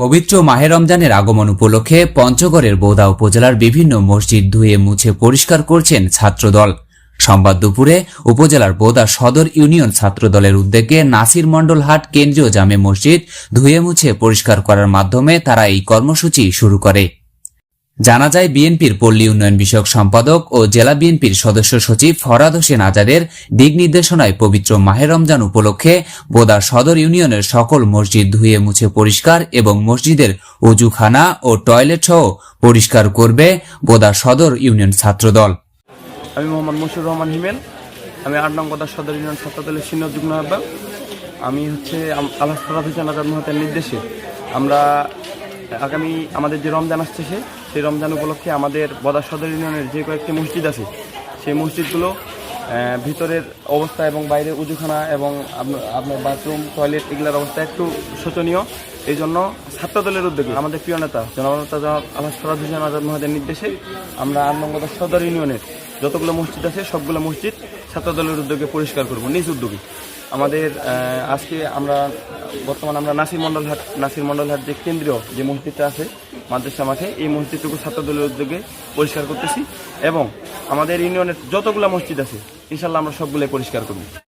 পবিত্র মাহে রমজানের আগমন উপলক্ষে পঞ্চগড়ের বোদা উপজেলার বিভিন্ন মসজিদ ধুয়ে মুছে পরিষ্কার করছেন ছাত্রদল। সোমবার দুপুরে উপজেলার বোদা সদর ইউনিয়ন ছাত্রদলের উদ্যোগে নাসির মণ্ডল হাট কেন্দ্রীয় জামে মসজিদ ধুয়ে মুছে পরিষ্কার করার মাধ্যমে তারা এই কর্মসূচি শুরু করে। জানা যায়, বিএনপির পল্লী উন্নয়ন বিষয়ক সম্পাদক ও জেলা বিএনপির সদস্য সচিব ফরাদ হোসেন আজাদের দিক নির্দেশনায় পবিত্র মাহে রমজান উপলক্ষে বোদা সদর ইউনিয়নের সকল মসজিদ ধুয়ে মুছে পরিষ্কার এবং মসজিদের অজুখানা ও টয়লেট সহ পরিষ্কার করবে বোদা সদর ইউনিয়ন ছাত্রদল। আমি মোহাম্মদ মশিউর রহমান হিমেল। আমি আট নং গদা সদর ইউনিয়ন সিনিয়র যুগ্ম আমি হচ্ছে আল্লাহ ফরাদ হোসেন আজাদ মহাতের নির্দেশে আমরা আগামী আমাদের যে রমজান আসছে সে, সেই রমজান উপলক্ষে আমাদের বদা সদর ইউনিয়নের যে কয়েকটি মসজিদ আছে, সেই মসজিদগুলো ভিতরের অবস্থা এবং বাইরের উজুখানা এবং আপনার- বাথরুম, টয়লেট এগুলোর অবস্থা একটু শোচনীয়। এই জন্য ছাত্রদলের উদ্যোগে আমাদের প্রিয় নেতা জননেতা জনাব আল্লাহ ফরাদ হোসেন আজাদ মহাদের নির্দেশে আমরা নম্বর সদর ইউনিয়নের যতগুলো মসজিদ আছে, সবগুলো মসজিদ ছাত্রদলের উদ্যোগে পরিষ্কার করব, নিজ উদ্যোগে। আমাদের আজকে আমরা বর্তমানে আমরা নাসির মন্ডল হাট, নাসির মন্ডল হাট যে কেন্দ্রীয় যে মসজিদটা আছে, মাদ্রাসা মাঠে, এই মসজিদটুকু ছাত্রদলের উদ্যোগে পরিষ্কার করতেছি এবং আমাদের ইউনিয়নের যতগুলো মসজিদ আছে ইনশাল্লাহ আমরা সবগুলোই পরিষ্কার করব।